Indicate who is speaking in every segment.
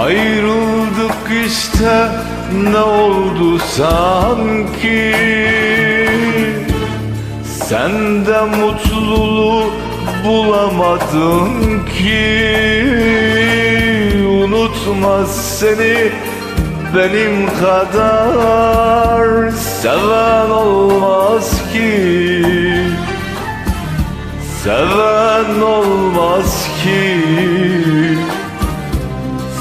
Speaker 1: Ayrıldık işte ne oldu sanki? Sen de mutluluğu bulamadın ki. Unutmaz seni benim kadar. Seven olmaz ki. Seven olmaz ki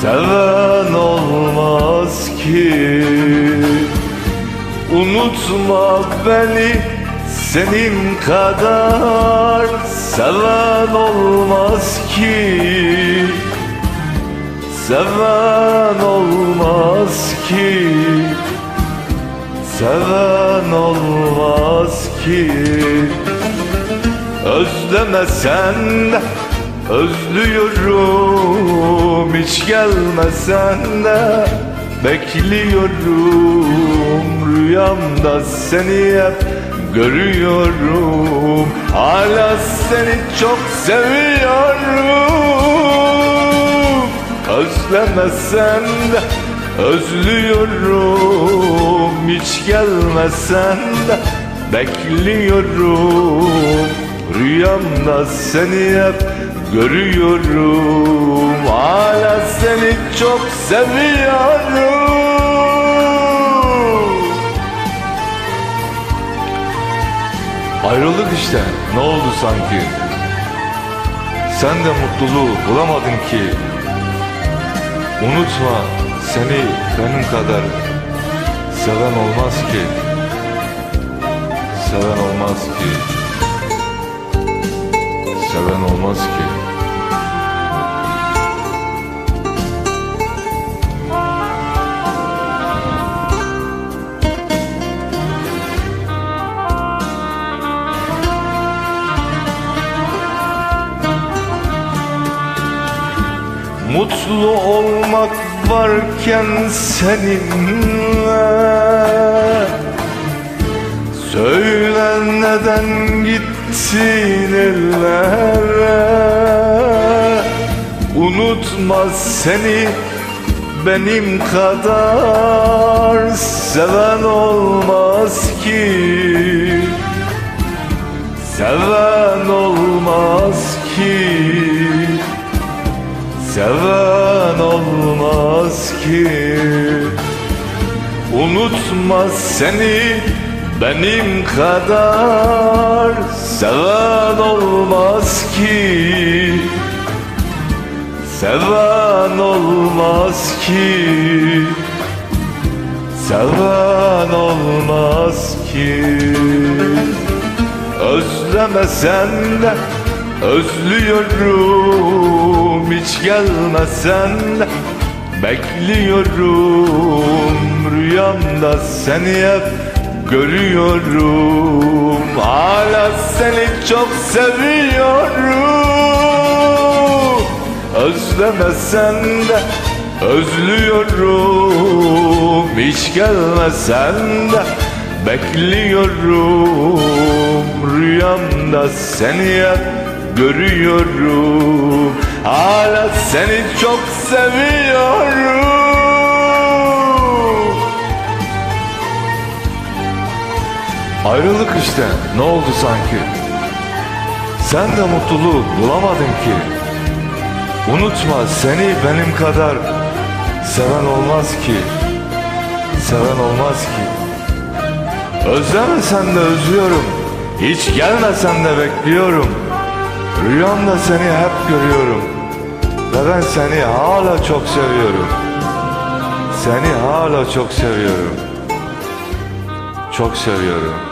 Speaker 1: Seven olmaz ki. Unutma beni senin kadar. Seven olmaz ki. Seven olmaz ki. Seven olmaz ki. Özlemesen de özlüyorum Hiç gelmesen de bekliyorum Rüyamda seni hep görüyorum. Hala seni çok seviyorum. Özlemesen de özlüyorum. Hiç gelmesen de bekliyorum Rüyamda seni hep görüyorum Hala seni çok seviyorum. Ayrıldık işte ne oldu sanki? Sen de mutluluğu bulamadın ki. Unutma seni benim kadar Seven olmaz ki. Seven olmaz ki Seven olmaz ki. Mutlu olmak varken seninle neden gittin ellere? Unutma seni benim kadar. Seven olmaz ki. Seven olmaz ki. Seven olmaz ki. Unutma seni benim kadar Seven olmaz ki. Seven olmaz ki. Seven olmaz ki. Özlemesen de özlüyorum. Hiç gelmesen de bekliyorum. Rüyamda seni hep görüyorum. Hala seni çok seviyorum. Özlemesen de özlüyorum. Hiç gelmesen de bekliyorum. Rüyamda seni hep görüyorum. Hala seni çok seviyorum Ayrılık işte. Ne oldu sanki? Sen de mutluluğu bulamadın ki. Unutma seni benim kadar Seven olmaz ki. Seven olmaz ki. Özlemesen de özlüyorum. Hiç gelmesen de bekliyorum. Rüyamda seni hep görüyorum. Ve ben seni hala çok seviyorum. Seni hala çok seviyorum. Çok seviyorum